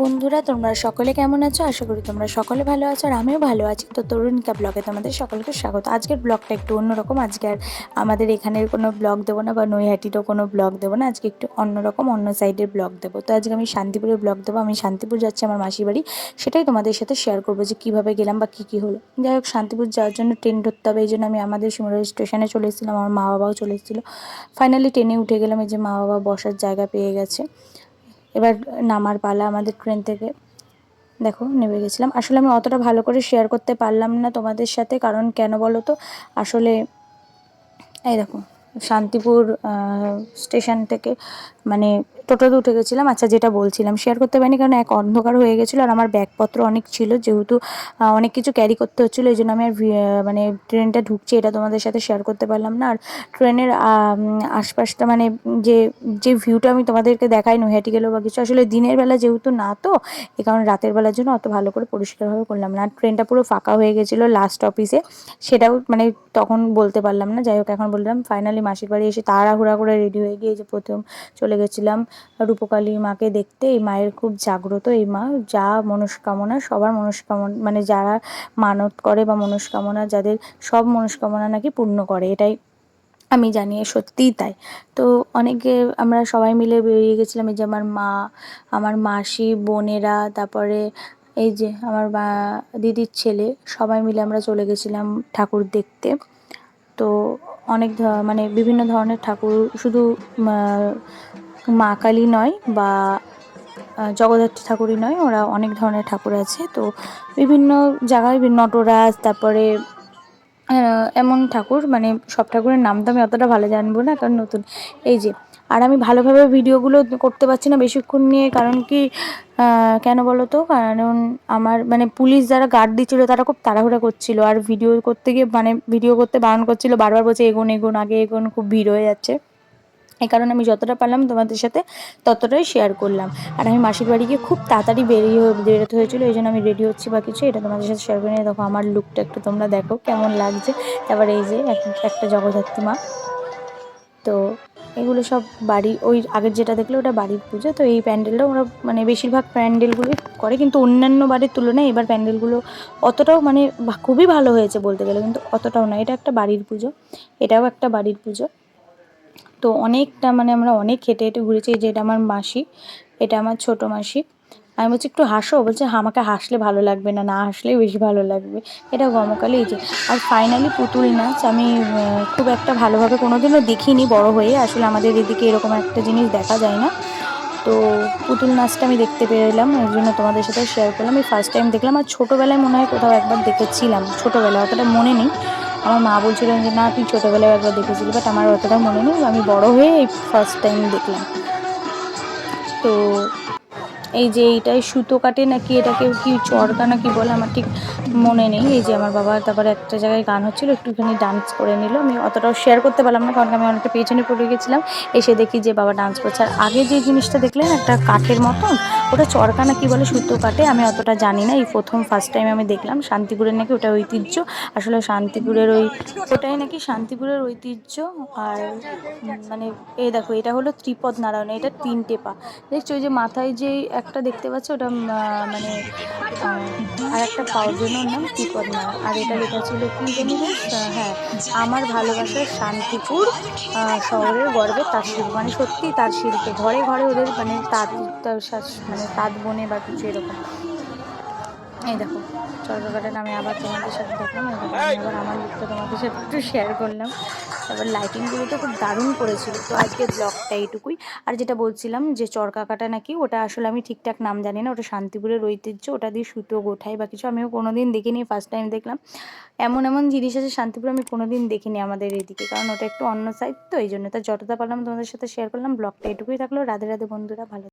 বন্ধুরা, তোমরা সকলে কেমন আছো? আশা করি তোমরা সকলে ভালো আছো আর আমিও ভালো আছি। তো তরুণিকা ব্লগে তোমাদের সকলকে স্বাগত। আজকের ব্লগটা একটু অন্যরকম। আজকে আর আমাদের এখানের কোনো ব্লগ দেবো না বা নৈহাটিরও কোনো ব্লগ দেবো না। আজকে একটু অন্যরকম, অন্য সাইডের ব্লগ দেবো। তো আজকে আমি শান্তিপুরের ব্লগ দেবো। আমি শান্তিপুর যাচ্ছি আমার মাসির বাড়ি। সেটাই তোমাদের সাথে শেয়ার করব যে কীভাবে গেলাম বা কী কী হলো। যাই হোক, শান্তিপুর যাওয়ার জন্য ট্রেন ধরতে হবে। এই জন্য আমি আমাদের শিমুরা স্টেশনে চলে এসেছিলাম। আমার মা বাবাও চলে এসেছিল। ফাইনালি ট্রেনে উঠে গেলাম। এই যে মা বাবা বসার জায়গা পেয়ে গেছে। এবার নামার পালা আমাদের ট্রেন থেকে। দেখো, নেমে গেছিলাম। আসলে আমি অতটা ভালো করে শেয়ার করতে পারলাম না তোমাদের সাথে, কারণ কেন বলো তো? আসলে, এই দেখো শান্তিপুর স্টেশন থেকে মানে টোটোতে উঠে গেছিলাম। আচ্ছা যেটা বলছিলাম শেয়ার করতে পারিনি কারণ এক অন্ধকার হয়ে গেছিল আর আমার ব্যাগপত্র অনেক ছিল। যেহেতু অনেক কিছু ক্যারি করতে হচ্ছিল, এই জন্য আমি আর মানে ট্রেনটা ঢুকছি, এটা তোমাদের সাথে শেয়ার করতে পারলাম না। আর ট্রেনের আশপাশটা মানে যে যে ভিউটা আমি তোমাদেরকে দেখাই নৈহাটি গেলেও বা কিছু। আসলে দিনের বেলা যেহেতু না তো, এ কারণে রাতের বেলার জন্য অত ভালো করে পরিষ্কারভাবে করলাম না। আর ট্রেনটা পুরো ফাঁকা হয়ে গেছিল লাস্ট অফিসে সেটাও মানে তখন বলতে পারলাম না। যাই হোক, এখন বললাম ফাইনালি মাসির বাড়ি এসে তাড়াহুড়া করে রেডি হয়ে গিয়ে যে প্রথম চলে গেছিলাম রূপকালী মাকে দেখতে। এই মায়ের খুব জাগ্রত এই মা। যা মনস্কামনা, সবার মনস্কামনা মানে যারা মানত করে বা মনস্কামনা, যাদের সব মনস্কামনা নাকি পূর্ণ করে, এটাই আমি জানি সত্যিই তাই। তো অনেকে, আমরা সবাই মিলে বেরিয়ে গেছিলাম, এই যে আমার মা, আমার মাসি, বোনেরা, তারপরে এই যে আমার বা, দিদির ছেলে, সবাই মিলে আমরা চলে গেছিলাম ঠাকুর দেখতে। তো অনেক মানে বিভিন্ন ধরনের ঠাকুর শুধু, মা কালী নয় বা জগদ্ধাত্রী ঠাকুরই নয়, ওরা অনেক ধরনের ঠাকুর আছে। তো বিভিন্ন জায়গায় নটরাজ, তারপরে এমন ঠাকুর মানে সব ঠাকুরের নাম তো আমি অতটা ভালো জানব না, কারণ নতুন, এই যে আর আমি ভালোভাবে ভিডিওগুলো করতে পারছি না বেশিক্ষণ নিয়ে, কারণ কি কেন বলো তো? কারণ আমার মানে পুলিশ যারা গার্ড দিচ্ছিল তারা খুব তাড়াহুড়া করছিল। আর ভিডিও করতে গিয়ে মানে ভিডিও করতে বারণ করছিল, বারবার বলছে, এগোন এগোন, আগে এগোন, খুব ভিড় হয়ে যাচ্ছে। এই কারণে আমি যতটা পারলাম তোমাদের সাথে ততটাই শেয়ার করলাম। আর আমি মাসির বাড়ি গিয়ে খুব তাড়াতাড়ি বেরিয়ে বেরোতে হয়েছিলো, এই জন্য আমি রেডি হচ্ছি বা কিছু, এটা তোমাদের সাথে শেয়ার করে দেখো, আমার লুকটা একটু তোমরা দেখো কেমন লাগছে। তারপর এই যে একটা জগদ্ধাত্রী মা। তো এগুলো সব বাড়ি, ওই আগের যেটা দেখলে ওটা বাড়ির পুজো, তো এই প্যান্ডেলটা ওরা মানে বেশিরভাগ প্যান্ডেলগুলোই করে, কিন্তু অন্যান্য বাড়ির তুলনায় এবার প্যান্ডেলগুলো অতটাও মানে খুবই ভালো হয়েছে বলতে গেলে, কিন্তু অতটাও না। এটা একটা বাড়ির পুজো, এটাও একটা বাড়ির পুজো। তো অনেকটা মানে আমরা অনেক হেঁটে হেঁটে ঘুরেছি যেটা আমার মাসি, এটা আমার ছোট মাসি। আমি বলছি, একটু হাসো। বলছে আমাকে হাসলে ভালো লাগবে না না হাসলে বেশি ভালো লাগবে। এটা গমকালেই যে, আর ফাইনালি পুতুল নাচ আমি খুব একটা ভালোভাবে কোনোদিনও দেখিনি বড় হয়ে। আসলে আমাদের এদিকে এরকম একটা জিনিস দেখা যায় না। তো পুতুল নাচটা আমি দেখতে পেলাম ওই জন্য তোমাদের সাথে শেয়ার করলাম। আমি ফার্স্ট টাইম দেখলাম, আর ছোটোবেলায় মনে হয় কোথাও একবার দেখেছিলাম, ছোটোবেলায় অতটা মনে নেই। আমার মা বলছিলেন যে, না, তুই ছোটোবেলায় একবার দেখেছিলি। বাট আমার অতটা মনে নেই। আমি বড় হয়ে এই ফার্স্ট টাইম দেখলাম। তো এই যে এইটাই সুতো কাটে নাকি এটাকে কি চরকা নাকি বলে? আমার ঠিক মনে নেই, এই যে আমার বাবা তারপরে একটা জায়গায় গান হচ্ছিল, একটুখানি ডান্স করে নিল। আমি অতটাও শেয়ার করতে পারলাম না, কারণ আমি অনেকটা পেছনে পড়ে গেছিলাম। এসে দেখি যে বাবা ডান্স করছে। আর আগে যে জিনিসটা দেখলেন, একটা কাঠের মতন, ওটা চরকা নাকি বলে সুতো কাটে, আমি অতটা জানি না। এই প্রথম ফার্স্ট টাইম আমি দেখলাম, শান্তিপুরের নাকি ওটা ঐতিহ্য। আসলে শান্তিপুরের ওই, ওটাই নাকি শান্তিপুরের ঐতিহ্য। আর মানে এই দেখো, এটা হলো ত্রিপদ নারায়ণ, এটা তিনটে পা দেখছ ওই যে মাথায় যেই একটা দেখতে পাচ্ছ, ওটা মানে আর একটা পাওয়ার জন্য নাম ত্রিপদ নারায়ণ আর এটা লেখা ছিল কি জানি হ্যাঁ আমার ভালোবাসার শান্তিপুর শহরের গর্বে তার শিল্প। মানে সত্যি তার শিল্পে। ঘরে ঘরে ওদের মানে তাঁত মানে তাঁত বনে বা কিছু এরকম। এই দেখো চরকাকাটা আমি আবার তোমাদের সাথে দেখলাম আবার আমার লুকটা তোমাদের সাথে একটু শেয়ার করলাম। তারপর লাইটিংগুলো তো খুব দারুণ করেছিল, তো আজকে ব্লগটা এইটুকুই। আর যেটা বলছিলাম যে চরকাকাটা নাকি, ওটা আসলে আমি ঠিকঠাক নাম জানি না, ওটা শান্তিপুরের ঐতিহ্য, ওটা দিয়ে সুতো গোঠাই বা কিছু আমিও কোনো দিন দেখিনি ফার্স্ট টাইম দেখলাম। এমন এমন জিনিস আছে শান্তিপুর আমি কোনো দিন দেখিনি আমাদের এদিকে, কারণ ওটা একটু অন্য সাইড তো এই জন্য। তা যতটা পারলাম তোমাদের সাথে শেয়ার করলাম ব্লগটা এটুকুই থাকল। রাধে রাধে বন্ধুরা, ভালো